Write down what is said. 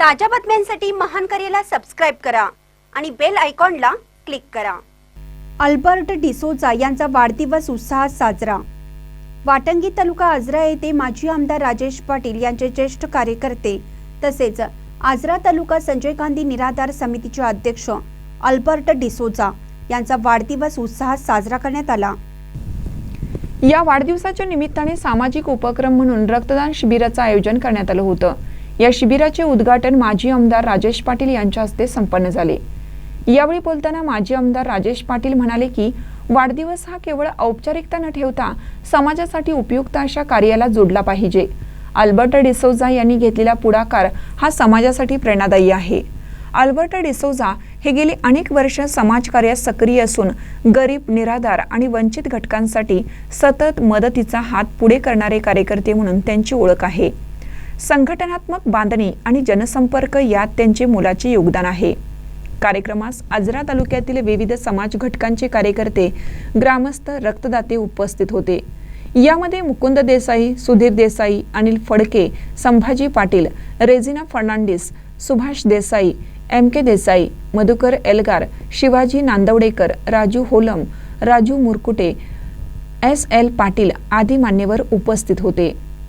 ताज्या बातम्यांसाठी महान करेला सबस्क्राईब करा आणि बेल आयकॉनला क्लिक करा. अल्बर्ट डिसोजा यांचा वाढदिवस उत्साहात साजरा. वाटंगी तालुका आजरा येथे माजी आमदार राजेश पाटील यांचे ज्येष्ठ कार्यकर्ते तसेच आजरा तालुका संजय गांधी निराधार समितीचे अध्यक्ष अल्बर्ट डिसोजा यांचा वाढदिवस उत्साहात साजरा करण्यात आला. या वाढदिवसाच्या निमित्ताने सामाजिक उपक्रम म्हणून रक्तदान शिबिराचं आयोजन करण्यात आलं होतं. या शिबिराचे उद्घाटन माजी आमदार राजेश पाटील यांच्या हस्ते संपन्न झाले. यावेळी बोलताना माजी आमदार राजेश पाटील म्हणाले की वाढदिवस हा केवळ औपचारिकता न ठेवता समाजासाठी उपयुक्त अशा कार्याला जोडला पाहिजे. अल्बर्ट डिसोजा यांनी घेतलेला पुढाकार हा समाजासाठी प्रेरणादायी आहे. अल्बर्ट डिसोजा हे गेली अनेक वर्ष समाजकार्यात सक्रिय असून गरीब निराधार आणि वंचित घटकांसाठी सतत मदतीचा हात पुढे करणारे कार्यकर्ते म्हणून त्यांची ओळख आहे. संघटनात्मक बांधणी आणि जनसंपर्क यात त्यांचे मोलाचे योगदान आहे. कार्यक्रमास आजरा तालुक्यातील विविध समाज घटकांचे कार्यकर्ते ग्रामस्थ रक्तदाते उपस्थित होते. यामध्ये Mukund Desai Sudhir Desai Anil Phadke Sambhaji Patil Regina Fernandes Subhash Desai M K Desai Madhukar Elgar Shivaji Nandavadekar Raju Holam Raju Murkute S L Patil आदी मान्यवर उपस्थित होते.